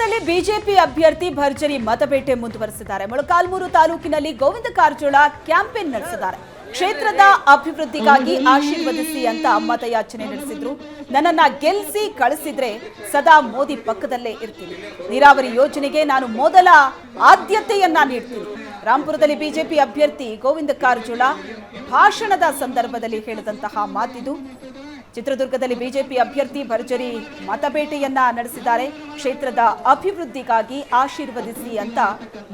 ರಾಂಪುರದಲ್ಲಿ BJP ಅಭ್ಯರ್ಥಿ ಭರ್ಜರಿ ಮತಬೇಟೆ ಮುಂದುವರೆಸಿದ್ದಾರೆ. ಮೊಳಕಾಲ್ಮೂರು ತಾಲೂಕಿನಲ್ಲಿ ಗೋವಿಂದ ಕಾರಜೋಳ ಕ್ಯಾಂಪೇನ್ ನಡೆಸಿದ್ದಾರೆ. ಕ್ಷೇತ್ರದ ಅಭಿವೃದ್ಧಿಗಾಗಿ ಆಶೀರ್ವದಿಸಿ ಅಂತ ಮತಯಾಚನೆ ನಡೆಸಿದ್ರು. ನನ್ನನ್ನ ಗೆಲ್ಲಿಸಿ ಕಳಿಸಿದ್ರೆ ಸದಾ ಮೋದಿ ಪಕ್ಕದಲ್ಲೇ ಇರ್ತೀನಿ. ನೀರಾವರಿ ಯೋಜನೆಗೆ ನಾನು ಮೊದಲ ಆದ್ಯತೆಯನ್ನ ನೀಡ್ತೀನಿ. ರಾಂಪುರದಲ್ಲಿ ಬಿಜೆಪಿ ಅಭ್ಯರ್ಥಿ ಗೋವಿಂದ ಕಾರಜೋಳ ಭಾಷಣದ ಸಂದರ್ಭದಲ್ಲಿ ಹೇಳಿದಂತಹ ಮಾತಿದು ಚಿತ್ರದುರ್ಗದಲ್ಲಿ ಬಿಜೆಪಿ ಅಭ್ಯರ್ಥಿ ಭರ್ಜರಿ ಮತಬೇಟೆಯನ್ನ ನಡೆಸಿದ್ದಾರೆ. ಕ್ಷೇತ್ರದ ಅಭಿವೃದ್ಧಿಗಾಗಿ ಆಶೀರ್ವದಿಸಿ ಅಂತ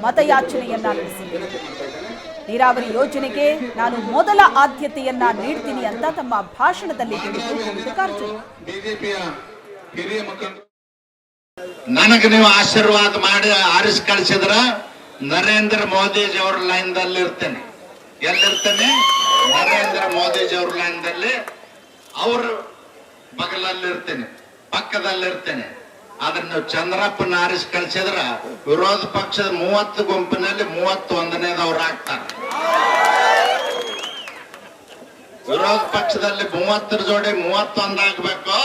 ಮತಯಾಚನೆಯನ್ನ ನಡೆಸಿದರು ನೀರಾವರಿ ಯೋಜನೆಗೆ ನಾನು ಮೊದಲ ಆದ್ಯತೆಯನ್ನ ನೀಡ್ತೀನಿ ಅಂತ ತಮ್ಮ ಭಾಷಣದಲ್ಲಿ ಹೇಳಿದರು ನನಗೆ ನೀವು ಆಶೀರ್ವಾದ ಮಾಡಿ ಆರಿಸಿ ಕಳಿಸಿದ್ರ ನರೇಂದ್ರ ಮೋದಿಜಿ ಅವ್ರ ಲೈನ್ ಇರ್ತೇನೆ ಎಲ್ಲಿರ್ತೇನೆ? ನರೇಂದ್ರ ಮೋದಿಜಿ ಅವ್ರ ಲೈನ್ ದಲ್ಲಿ ಅವ್ರ ಬಗಲಲ್ಲಿರ್ತೇನೆ, ಪಕ್ಕದಲ್ಲಿರ್ತೇನೆ. ನೀವು ಚಂದ್ರಪ್ಪನ ಆರಿಸಿ ಕಳಿಸಿದ್ರ ವಿರೋಧ ಪಕ್ಷದ ಮೂವತ್ತು ಗುಂಪಿನಲ್ಲಿ ಮೂವತ್ತೊಂದನೇದವ್ರು ಆಗ್ತಾರೆ. ವಿರೋಧ ಪಕ್ಷದಲ್ಲಿ ಮೂವತ್ತರ ಜೋಡಿ ಮೂವತ್ತೊಂದಾಗಬೇಕು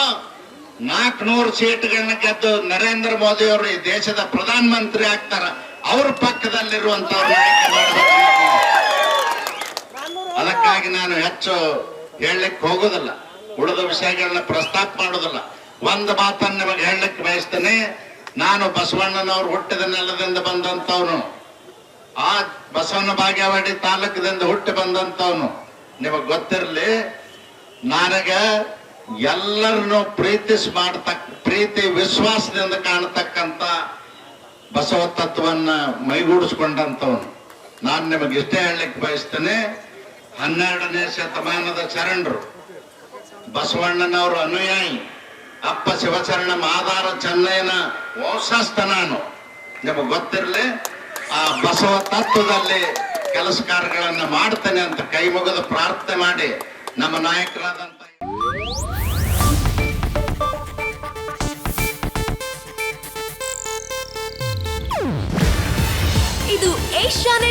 ನಾಲ್ಕನೂರು ಸೀಟ್ಗಳನ್ನ ಗೆದ್ದು ನರೇಂದ್ರ ಮೋದಿ ಅವರು ಈ ದೇಶದ ಪ್ರಧಾನ ಮಂತ್ರಿ ಆಗ್ತಾರ. ಅವ್ರ ಪಕ್ಕದಲ್ಲಿರುವಂತವ್ರು ಅದಕ್ಕಾಗಿ ನಾನು ಹೆಚ್ಚು ಹೇಳಲಿಕ್ಕೆ ಹೋಗೋದಿಲ್ಲ. ಉಳಿದ ವಿಷಯಗಳನ್ನ ಪ್ರಸ್ತಾಪ ಮಾಡೋದಿಲ್ಲ. ಒಂದು ಮಾತನ್ನ ನಿಮಗೆ ಹೇಳಲಿಕ್ಕೆ ಬಯಸ್ತೇನೆ, ನಾನು ಬಸವಣ್ಣನವ್ರು ಹುಟ್ಟಿದ ನೆಲದಿಂದ ಬಂದಂತವನು. ಆ ಬಸವನ ಬಾಗೇವಾಡಿ ತಾಲೂಕದಿಂದ ಹುಟ್ಟಿ ಬಂದಂತವನು. ನಿಮಗೆ ಗೊತ್ತಿರಲಿ, ನನಗ ಎಲ್ಲರನ್ನು ಪ್ರೀತಿಸ್ ಮಾಡತಕ್ಕ ಪ್ರೀತಿ ವಿಶ್ವಾಸದಿಂದ ಕಾಣತಕ್ಕಂತ ಬಸವ ತತ್ವವನ್ನ ಮೈಗೂಡಿಸ್ಕೊಂಡಂತವನು. ನಾನು ನಿಮಗೆ ಇಷ್ಟೇ ಹೇಳಲಿಕ್ಕೆ ಬಯಸ್ತೇನೆ, ಹನ್ನೆರಡನೇ ಶತಮಾನದ ಶರಣರು ಬಸವಣ್ಣನವರು ಅನುಯಾಯಿ, ಅಪ್ಪ ಶಿವಚರಣ ಮಾದಾರ ಚೆನ್ನಯ್ಯನ ವಂಶಸ್ಥ ನಾನು. ನಿಮಗೆ ಗೊತ್ತಿರಲಿ, ಆ ಬಸವ ತತ್ವದಲ್ಲಿ ಕೆಲಸ ಕಾರ್ಯಗಳನ್ನು ಮಾಡ್ತೇನೆ ಅಂತ ಕೈ ಮುಗಿದು ಪ್ರಾರ್ಥನೆ ಮಾಡಿ ನಮ್ಮ ನಾಯಕರಾದಂತ ಇದು ಏಷ್ಯಾನೆಟ್